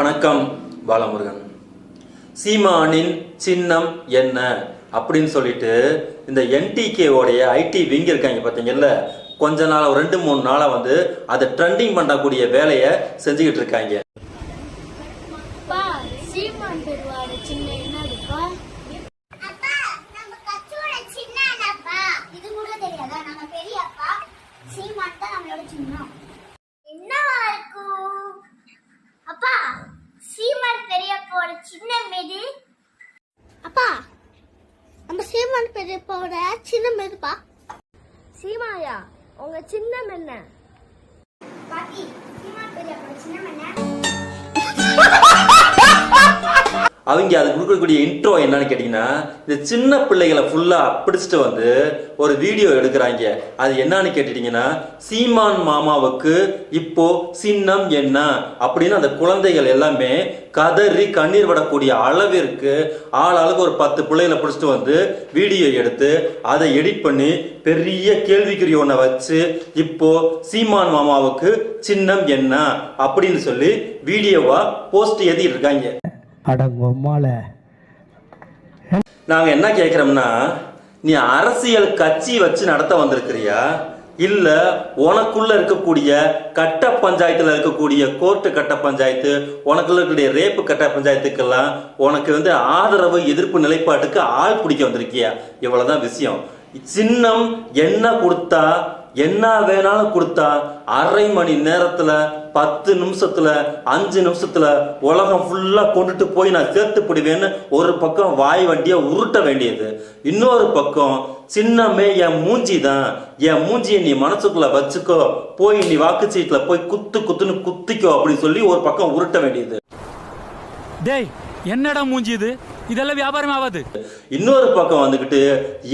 வணக்கம் பாலமுருகன். சீமானின் சின்னம் என்ன? அப்படின்னு சொல்லிட்டு இந்த என்டிகேவோடைய ஐடி விங் இருக்காங்க பார்த்தீங்கல்ல கொஞ்ச நாள் ரெண்டு மூணு நாளாக வந்து அதை ட்ரெண்டிங் பண்ணக்கூடிய வேலையை செஞ்சுக்கிட்டு இருக்காங்க அப்பா சீமான் பெருவாடு சின்ன என்ன இருக்கா அப்பா நம்ம கட்சியோட சின்ன அண்ணாப்பா இது கூட தெரியாதா நம்ம பெரியப்பா சீமான் தான் நம்மளோட சின்னம் என்னவா இருக்கும் அப்பா சீமான் பெரியப்பாவோட சின்னம் எது அப்பா நம்ம சீமான் பெரியப்பாவோட சின்னம் எதுப்பா சீமாயா உங்க சின்னம் என்ன பாட்டி சீமான் பெரியப்பாவோட சின்னம் என்ன அவங்க அது கொடுக்கக்கூடிய இன்ட்ரோ என்னன்னு கேட்டிங்கன்னா இந்த சின்ன பிள்ளைகளை ஃபுல்லாக பிடிச்சிட்டு வந்து ஒரு வீடியோ எடுக்கிறாங்க. அது என்னன்னு கேட்டுட்டீங்கன்னா சீமான் மாமாவுக்கு இப்போ சின்னம் என்ன? அப்படின்னு அந்த குழந்தைகள் எல்லாமே கதறி கண்ணீர் விடக்கூடிய அளவிற்கு ஆள் ஒரு பத்து பிள்ளைகளை பிடிச்சிட்டு வந்து வீடியோ எடுத்து அதை எடிட் பண்ணி பெரிய கேள்விக்குறி ஒன்றை வச்சு இப்போ சீமான் மாமாவுக்கு சின்னம் என்ன? அப்படின்னு சொல்லி வீடியோவா போஸ்ட் எழுதிட்டு இருக்காங்க. அடங்கொம்மால. நாங்க என்ன கேக்குறோம்னா நீ அரசியல் கட்சி வச்சு நடத்த வந்திருக்கிறியா? இல்ல உனக்குள்ள இருக்கக்கூடிய கட்ட பஞ்சாயத்துல இருக்கக்கூடிய கோர்ட்டு கட்ட பஞ்சாயத்து உனக்குள்ள இருக்கக்கூடிய ரேப்பு கட்ட பஞ்சாயத்துக்கெல்லாம் உனக்கு வந்து ஆதரவு எதிர்ப்பு நிலைப்பாட்டுக்கு ஆள் பிடிக்க வந்திருக்கியா? இவ்வளவுதான் விஷயம். சின்னம் என்ன கொடுத்தா என்ன வேணாலும் கொடுத்தா அரை மணி நேரத்துல பத்து நிமிஷத்துல அஞ்சு நிமிஷத்துல உலகம் ஃபுல்லா கொண்டுட்டு போய் நான் சேர்த்து பிடிவேன்னு ஒரு பக்கம் வாய் வண்டியை உருட்ட வேண்டியது. இன்னொரு பக்கம் சின்னமே என் மூஞ்சி தான் என் மூஞ்சியை நீ மனசுக்குள்ள வச்சுக்கோ. போய் நீ வாக்குச்சீட்டுல போய் குத்து குத்துன்னு குத்திக்கோ அப்படின்னு சொல்லி ஒரு பக்கம் உருட்ட வேண்டியது. டேய் என்னடா மூஞ்சி இது? இதெல்லாம் வியாபாரம் ஆகாது. இன்னொரு பக்கம் வந்துக்கிட்டு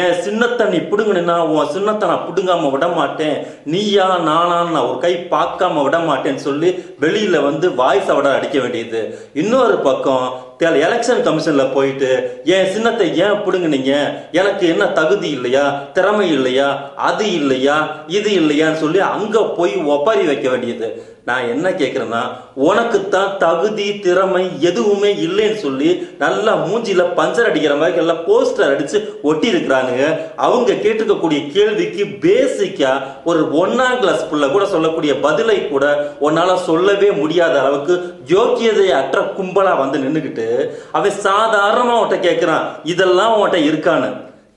என் சின்னத்தை நீ பிடுங்கணுன்னா உன் சின்னத்தை நான் பிடுங்காம விட மாட்டேன் நீயா நானான்னு நான் ஒரு கை பார்க்காம விட மாட்டேன்னு சொல்லி வெளியில வந்து வாய்ஸ் அவட அடிக்க வேண்டியது. இன்னொரு பக்கம் எலெக்ஷன் கமிஷனில் போயிட்டு என் சின்னத்தை ஏன் பிடுங்கினீங்க? எனக்கு என்ன தகுதி இல்லையா? திறமை இல்லையா? அது இல்லையா? இது இல்லையான்னு சொல்லி அங்கே போய் ஒப்பாரி வைக்க வேண்டியது. நான் என்ன கேட்குறேன்னா உனக்கு தான் தகுதி திறமை எதுவுமே இல்லைன்னு சொல்லி நல்லா மூஞ்சியில் பஞ்சர் அடிக்கிற மாதிரி எல்லாம் போஸ்டர் அடித்து ஒட்டி இருக்கிறானுங்க அவங்க கேட்டிருக்கக்கூடிய கேள்விக்கு பேசிக்காக ஒரு ஒன்றாம் கிளாஸ் பிள்ளை கூட சொல்லக்கூடிய பதிலை கூட உன்னால் சொல்லவே முடியாத அளவுக்கு யோக்கியதை அற்ற கும்பலாக வந்து நின்றுக்கிட்டு அவன் சாதாரணமா உன்கிட்ட கேட்கிறான் இதெல்லாம் உன்கிட்ட இருக்கான்னு.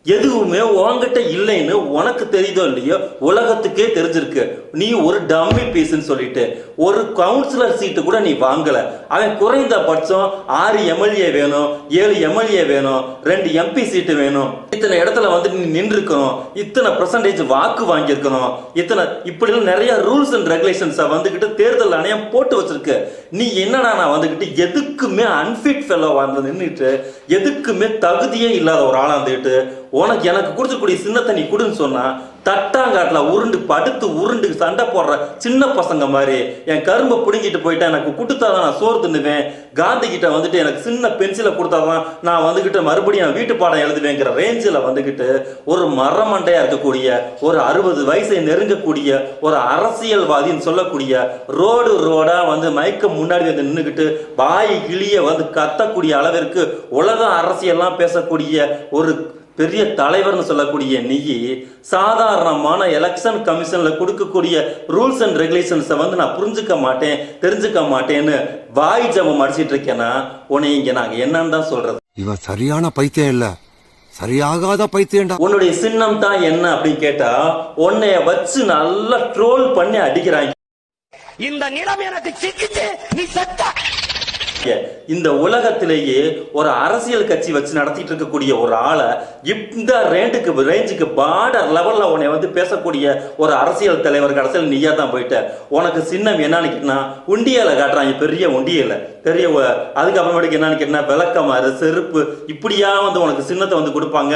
எதுவுமே உன்கிட்ட இல்லைன்னு உனக்கு தெரியுதோ இல்லையோ உலகத்துக்கே தெரிஞ்சிருக்கு. நீ ஒரு டம்மி பீஸ்ன்னு சொல்லிட்டு ஒரு கவுன்சிலர் சீட்டு கூட நீ வாங்கலை. அவன் குறைந்தபட்சம் ஆறு எம்எல்ஏ வேணும் ஏழு எம்எல்ஏ வேணும் ரெண்டு எம்பி சீட்டு வேணும். இத்தனை இடத்துல வந்து நீ நின்றுக்கணும். இத்தனை பர்சன்டேஜ் வாக்கு வாங்கியிருக்கணும். இத்தனை இப்படி நிறைய ரூல்ஸ் அண்ட் ரெகுலேஷன்ஸை வந்துக்கிட்டு தேர்தல் ஆணையம் போட்டு வச்சிருக்கு. நீ என்னடா நான் வந்துக்கிட்டு எதுக்குமே அன்ஃபிட் ஃபெல்லோ வந்து நின்றுட்டு எதுக்குமே தகுதியே இல்லாத ஒரு ஆளாக இருந்துக்கிட்டு உனக்கு எனக்கு கொடுத்துக்கூடிய சின்னத்தை நீ கொடுன்னு சொன்னால் தட்டாங்காட்டில் உருண்டு படுத்து உருண்டு சண்டை போடுற சின்ன பசங்க மாதிரி. என் கரும்பை பிடுங்கிட்டு போயிட்டா எனக்கு கொடுத்தாதான் நான் சோறு தின்னுவேன். காந்தி கிட்ட வந்துட்டு எனக்கு சின்ன பென்சிலை கொடுத்தாதான் நான் வந்துக்கிட்டு மறுபடியும் என் வீட்டு பாடம் எழுதுவேங்கிற ரேஞ்சில் வந்துக்கிட்டு ஒரு மரமண்டையாக இருக்கக்கூடிய ஒரு அறுபது வயசை நெருங்கக்கூடிய ஒரு அரசியல்வாதின்னு சொல்லக்கூடிய ரோடு ரோடாக வந்து மயக்க முன்னாடி வந்து நின்றுக்கிட்டு வாய் கிளிய வந்து கத்தக்கூடிய அளவிற்கு உலக அரசியல்லாம் பேசக்கூடிய ஒரு பெரிய தலைவர்னு சொல்லக்கூடிய நீ சாதாரணமான எலெக்ஷன் கமிஷன்ல கொடுக்கக்கூடிய ரூல்ஸ் அண்ட் ரெகுலேஷன்ஸை வந்து நான் புரிஞ்சுக்க மாட்டேன் தெரிஞ்சுக்க மாட்டேன்னு வாய் ஜபம் அடிச்சிட்டு இருக்கேன்னா உன்னை இங்க நாங்க என்னன்னு தான் சொல்றது. இவன் சரியான பைத்தியம் இல்ல. சரியாகாத பைத்தியம்டா. உன்னுடைய சின்னம் தான் என்ன அப்படின்னு கேட்டா உன்னைய வச்சு நல்லா ட்ரோல் பண்ணி அடிக்கிறாங்க. இந்த நிலம் எனக்கு சிக்கிச்சு நீ செத்த. இந்த உலகத்திலேயே ஒரு அரசியல் கட்சி வச்சு நடத்திட்டு இருக்கக்கூடிய ஒரு ஆளை இந்த ரேண்டுக்கு ரேஞ்சுக்கு பார்டர் லெவலில் உன்னை வந்து பேசக்கூடிய ஒரு அரசியல் தலைவர் கடைசியில் நீயா தான் போயிட்ட. உனக்கு சின்னம் என்னன்னு கேட்டினா உண்டியலை காட்டுறாங்க பெரிய உண்டியல. பெரிய அதுக்கப்புறமேட்டுக்கு என்னன்னு கேட்டினா விளக்கமாறு செருப்பு இப்படியா வந்து உனக்கு சின்னத்தை வந்து கொடுப்பாங்க.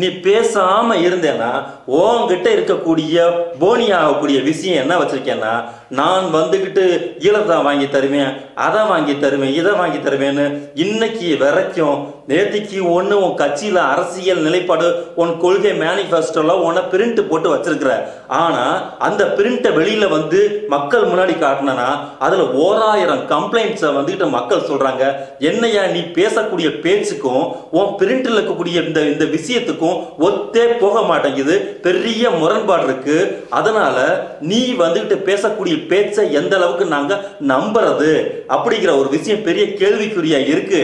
நீ பேசாம இருந்தேன்னா உன்கிட்ட இருக்கக்கூடிய போனி ஆகக்கூடிய விஷயம் என்ன வச்சிருக்கேன்னா நான் வந்துக்கிட்டு ஈழத்தான் வாங்கி தருவேன் அதை வாங்கி தருவேன் இதை வாங்கி தருவேன்னு இன்னைக்கு வரைக்கும் நேத்திக்கு ஒன்று உன் கட்சியில் அரசியல் நிலைப்பாடு உன் கொள்கை மேனிஃபெஸ்டோல உன்னை பிரிண்ட் போட்டு வச்சிருக்கிற. ஆனால் அந்த பிரிண்ட்டை வெளியில் வந்து மக்கள் முன்னாடி காட்டினா அதில் ஓராயிரம் கம்ப்ளைண்ட்ஸை வந்துகிட்டு மக்கள் சொல்கிறாங்க என்னையா நீ பேசக்கூடிய பேச்சுக்கும் உன் பிரிண்டில் இருக்கக்கூடிய இந்த இந்த விஷயத்துக்கும் ஒத்தே போக மாட்டேங்குது. பெரிய முரண்பாடு இருக்கு. அதனால நீ வந்துகிட்டு பேசக்கூடிய பேச்சை எந்த அளவுக்கு நாங்க நம்புறது? அப்படிங்கிற ஒரு விஷயம் பெரிய கேள்விக்குறியா இருக்கு.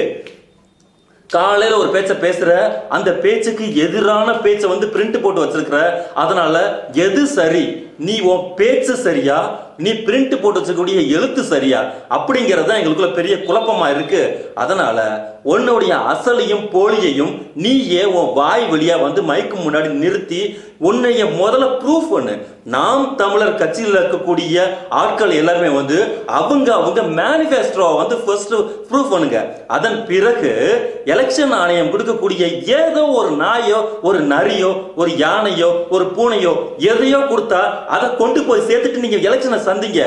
காலையில ஒரு பேச்ச பேசுற அந்த பேச்சுக்கு எதிரான பேச்சை வந்து பிரிண்ட் போட்டு வச்சிருக்கிற அதனால எது சரி? நீ உன் பேச்சு சரியா? நீ பிரிண்ட் போட்டு வச்சிருக்கக்கூடிய எழுத்து சரியா? அப்படிங்கிறது தான் எங்களுக்குள்ள பெரிய குழப்பமா இருக்கு. அதனால உன்னுடைய அசலையும் போலியையும் நீயே உன் வாய் வழியாக வந்து மைக்கு முன்னாடி நிறுத்தி உன்னைய முதல்ல ப்ரூஃப் பண்ணு. நாம் தமிழர் கட்சியில் இருக்கக்கூடிய ஆட்கள் எல்லாருமே வந்து அவங்க அவங்க மேனிஃபெஸ்டோ வந்து ஃபர்ஸ்ட் ப்ரூஃப் பண்ணுங்க. அதன் பிறகு எலெக்ஷன் ஆணையம் கொடுக்கக்கூடிய ஏதோ ஒரு நாயோ ஒரு நரியோ ஒரு யானையோ ஒரு பூனையோ எதையோ கொடுத்தா அதை கொண்டு போய் சேர்த்துட்டு நீங்கள் எலெக்ஷனை சந்திங்க.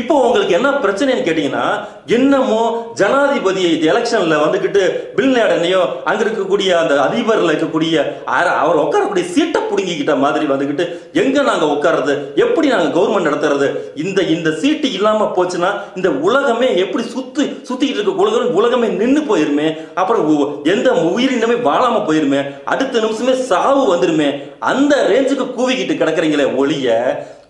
இப்போ உங்களுக்கு என்ன பிரச்சனைன்னு கேட்டீங்கன்னா என்னமோ ஜனாதிபதி எலெக்ஷன்ல வந்துகிட்டு பில் நேடனையோ அங்க இருக்கக்கூடிய அந்த அதிபர்ல இருக்கக்கூடிய அவர் உட்காரக்கூடிய சீட்டை புடுங்கிக்கிட்ட மாதிரி வந்துகிட்டு எங்க நாங்க உட்கார்றது? எப்படி நாங்க கவர்மெண்ட் நடத்துறது? இந்த இந்த சீட்டு இல்லாம போச்சுன்னா இந்த உலகமே எப்படி சுத்து சுத்திக்கிட்டு இருக்க உலகம் உலகமே நின்று போயிருமே. அப்புறம் எந்த உயிரினமே வாழாம போயிருமே. அடுத்த நிமிஷமே சாவு வந்துருமே. அந்த ரேஞ்சுக்கு கூவிக்கிட்டு கிடக்குறீங்களே ஒளிய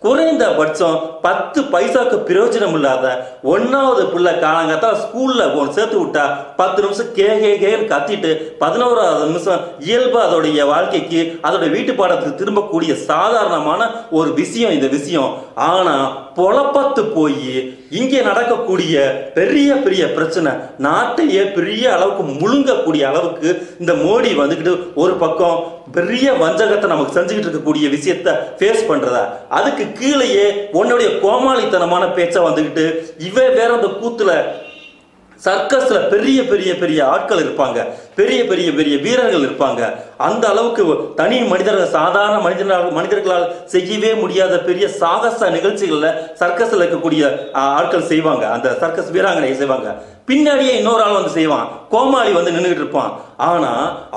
குறைந்தபட்சம் பத்து பைசாக்கு பிரயோஜனம் இல்லாத ஒன்றாவது பிள்ளை காலங்கத்தால ஸ்கூலில் ஒன்று சேர்த்து விட்டா பத்து நிமிஷம் கே கே கேன்னு கத்திட்டு பதினோராவது நிமிஷம் இயல்பு அதோடைய வாழ்க்கைக்கு அதோடைய வீட்டு பாடத்துக்கு திரும்பக்கூடிய சாதாரணமான ஒரு விஷயம் இந்த விஷயம். ஆனால் பொழப்பத்து போய் இங்கே நடக்கக்கூடிய பெரிய பெரிய பிரச்சனை நாட்டையே பெரிய அளவுக்கு முழுங்கக்கூடிய அளவுக்கு இந்த மோடி வந்துக்கிட்டு ஒரு பக்கம் பெரிய வஞ்சகத்தை நமக்கு செஞ்சுக்கிட்டு இருக்கக்கூடிய விஷயத்த ஃபேஸ் பண்ணுறதா அதுக்கு கீழேயே உன்னுடைய கோமாளித்தனமான பேச்சை வந்துக்கிட்டு இவ வேற அந்த கூத்துல சர்க்கஸ்ல பெரிய பெரிய பெரிய ஆட்கள் இருப்பாங்க. பெரிய பெரிய பெரிய வீரர்கள் இருப்பாங்க. அந்த அளவுக்கு தனி மனிதர்கள் சாதாரண மனிதனால் மனிதர்களால் செய்யவே முடியாத பெரிய சாகச நிகழ்ச்சிகள்ல சர்க்கஸ்ல இருக்கக்கூடிய ஆட்கள் செய்வாங்க. அந்த சர்க்கஸ் வீராங்கனை செய்வாங்க. பின்னாடியே இன்னொரு ஆள் வந்து செய்வான். கோமாளி வந்து நின்றுகிட்டு இருப்பான். ஆனா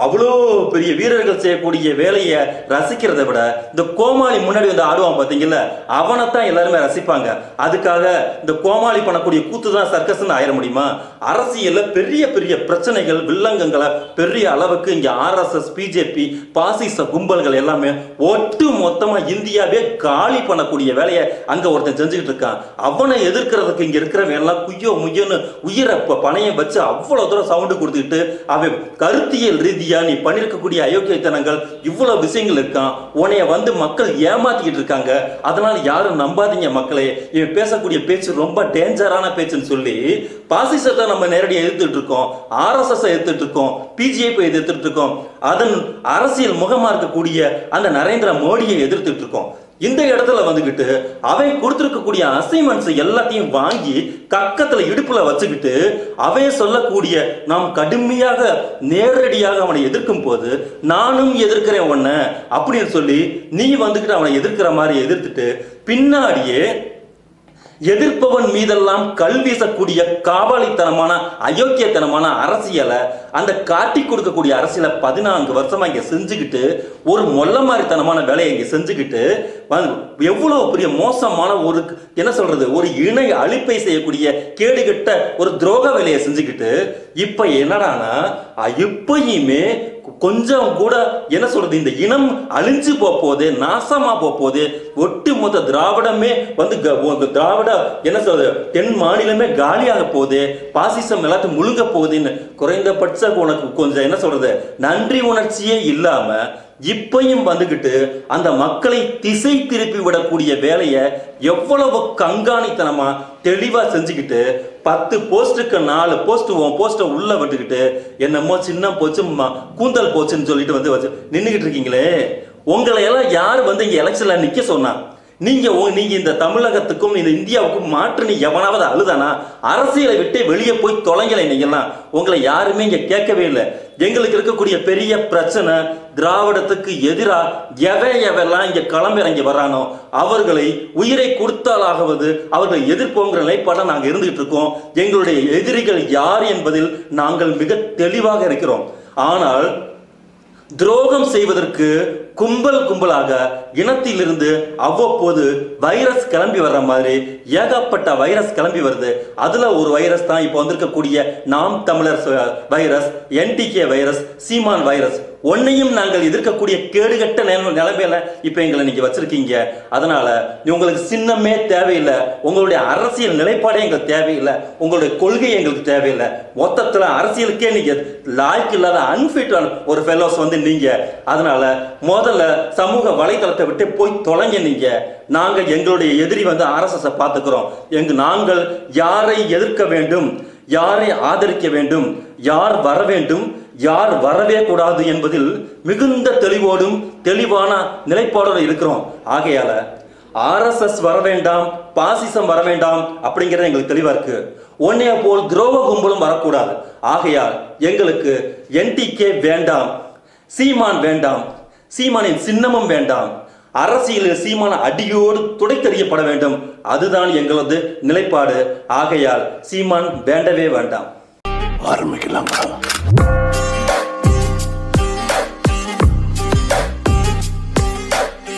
அவ்வளோ பெரிய வீரர்கள் செய்யக்கூடிய வேலையை ரசிக்கிறதை விட இந்த கோமாளி முன்னாடி வந்து ஆடுவான் பாத்தீங்கல்ல அவனைத்தான் எல்லாருமே ரசிப்பாங்க. அதுக்காக இந்த கோமாளி பண்ணக்கூடிய கூத்து தான் சர்க்கஸ்ன்னு ஆயிட முடியுமா? அரசியலில் பெரிய பெரிய பிரச்சனைகள் வில்லங்கங்களை பெரிய அளவுக்கு இங்க ஆர்எஸ்எஸ் பிஜேபி பாசிச கும்பல்கள் எல்லாமே ஒட்டு மொத்தமா இந்தியாவே காலி பண்ணக்கூடிய வேலையை அங்க ஒருத்தன் செஞ்சுக்கிட்டு இருக்கான். அவனை எதிர்க்கிறதுக்கு இங்க இருக்கிறவன் எல்லாம் குய்யோ முய்யோன்னு உயிரை ப- பணையம் வச்சு அவ்வளவு தூரம் சவுண்டு கொடுத்துக்கிட்டு அவன் கருத்தியல் ரீதியா நீ பண்ணிருக்கக்கூடிய அயோக்கியத்தனங்கள் இவ்வளவு விஷயங்கள் இருக்கான். உன்னைய வந்து மக்கள் ஏமாத்திக்கிட்டு இருக்காங்க. அதனால யாரும் நம்பாதீங்க மக்களே. இவன் பேசக்கூடிய பேச்சு ரொம்ப டேஞ்சரான பேச்சுன்னு சொல்லி பாசிசத்தை நம்ம நேரடியாக எதிர்த்துட்டு இருக்கோம். ஆர்எஸ்எஸ் எதிர்த்துட்டு இருக்கோம். பிஜேபி எதிர்த்துட்டு இருக்கோம். அதன் அரசியல் முகமா இருக்கக்கூடிய அந்த நரேந்திர மோடியை எதிர்த்துட்டு இருக்கோம். இந்த இடத்துல வந்துகிட்டு அவன் கொடுத்துருக்கக்கூடிய அசைன்மெண்ட்ஸ் எல்லாத்தையும் வாங்கி கக்கத்துல இடுப்புல வச்சுக்கிட்டு அவன் சொல்லக்கூடிய நாம் கடுமையாக நேரடியாக அவனை எதிர்க்கும் போது நானும் எதிர்க்கிறேன் உன்னை அப்படின்னு சொல்லி நீ வந்துகிட்டு அவனை எதிர்க்கிற மாதிரி எதிர்த்துட்டு பின்னாடியே எதிர்ப்பவன் மீதெல்லாம் கல் வீசக்கூடிய காபாலித்தனமான அயோக்கியத்தனமான அரசியலை அந்த காட்டி கொடுக்கக்கூடிய அரசியலை பதினான்கு வருஷமா இங்க செஞ்சுக்கிட்டு ஒரு மொல்ல மாதிரித்தனமான வேலையை இங்க செஞ்சுக்கிட்டு எவ்வளவு பெரிய மோசமான ஒரு என்ன சொல்றது ஒரு இணை அழிப்பை செய்யக்கூடிய கேடுகட்ட ஒரு துரோக வேலையை செஞ்சுக்கிட்டு இப்ப என்னடானா இப்பயுமே கொஞ்சம் கூட என்ன சொல்றது இந்த இனம் அழிஞ்சு போக போகுது நாசமா போக போகுது. ஒட்டுமொத்த திராவிடமே வந்து க- திராவிட என்ன சொல்றது தென் மாநிலமே காலியாக போகுது பாசிசம் எல்லாத்தையும் முழுங்க போகுதுன்னு குறைந்தபட்ச உனக்கு கொஞ்சம் என்ன சொல்றது நன்றி உணர்ச்சியே இல்லாம இப்பையும் வந்துக்கிட்டு அந்த மக்களை திசை திருப்பி விடக்கூடிய வேலையை எவ்வளவு கண்காணித்தனமா தெளிவா செஞ்சுக்கிட்டு பத்து போஸ்ட்டுக்கு நாலு போஸ்ட் உன் போஸ்ட்டை உள்ள விட்டுக்கிட்டு என்னமோ சின்ன போச்சு கூந்தல் போச்சுன்னு சொல்லிட்டு வந்து வச்சு நின்றுக்கிட்டு இருக்கீங்களே. உங்களை எல்லாம் யார் வந்து இங்க எலெக்ஷன்ல நிக்க சொன்னா? நீங்க உ- நீங்க இந்த தமிழகத்துக்கும் இந்த இந்தியாவுக்கும் மாற்று நீ எவனாவது அழுதானா? அரசியலை விட்டு வெளியே போய் தொலைங்கலை நீங்கெல்லாம் உங்களை யாருமே இங்க கேட்கவே இல்லை. எங்களுக்கு இருக்கக்கூடிய பெரிய பிரச்சனை திராவிடத்துக்கு எதிராக எவை எவெல்லாம் இங்க களமிறங்கி வர்றானோ அவர்களை உயிரை கொடுத்தாலாவது அவர்களை எதிர்ப்போங்கிற நிலைப்பாட நாங்கள் இருந்துகிட்டு இருக்கோம். எங்களுடைய எதிரிகள் யார் என்பதில் நாங்கள் மிக தெளிவாக இருக்கிறோம். ஆனால் துரோகம் செய்வதற்கு கும்பல் கும்பலாக இனத்திலிருந்து அவ்வப்போது வைரஸ் கிளம்பி வர்ற மாதிரி ஏகப்பட்ட வைரஸ் கிளம்பி வருது. அதுல ஒரு வைரஸ் தான் இப்போ வந்திருக்கக்கூடிய நாம் தமிழர் virus NTK virus Seeman virus. ஒன்னையும் நாங்கள் எதிர்க்கக்கூடிய கேடுகட்ட நில- நிலைமையில இப்ப எங்களை நீங்க வச்சிருக்கீங்க. அதனால உங்களுக்கு சின்னமே தேவையில்லை. உங்களுடைய அரசியல் நிலைப்பாடே எங்களுக்கு தேவையில்லை. உங்களுடைய கொள்கை எங்களுக்கு தேவையில்லை. மொத்தத்துல அரசியலுக்கே நீங்க லாய்க்கு இல்லாத அன்ஃபிட்டான ஒரு ஃபெலோஸ் வந்து நீங்க. அதனால முதல்ல சமூக வலைதளத்தை விட்டு போய் தொலைங்க நீங்க. நாங்கள் எங்களுடைய எதிரி வந்து ஆர்எஸ்எஸ் பார்த்துக்கிறோம். எங்க நாங்கள் யாரை எதிர்க்க வேண்டும்? யாரை ஆதரிக்க வேண்டும்? யார் வர வேண்டும்? யார் வரவே கூடாது என்பதில் மிகுந்த தெளிவோடும் தெளிவான நிலைப்பாடோடு இருக்கிறோம். ஆகையால ஆர்எஸ்எஸ் வர வேண்டாம் பாசிசம் வர வேண்டாம் அப்படிங்கிறது எங்களுக்கு தெளிவா இருக்கு. ஒன்னே போல் துரோக கும்பலும் வரக்கூடாது. ஆகையால் எங்களுக்கு என்டிகே வேண்டாம் சீமான் வேண்டாம் சீமானின் சின்னமும் வேண்டாம். அரசியலில் சீமான அடியோடு துடைத்தெறியப்பட வேண்டும். அதுதான் எங்களது நிலைப்பாடு. ஆகையால் சீமான் வேண்டவே வேண்டாம். ஆரம்பிக்கலாம்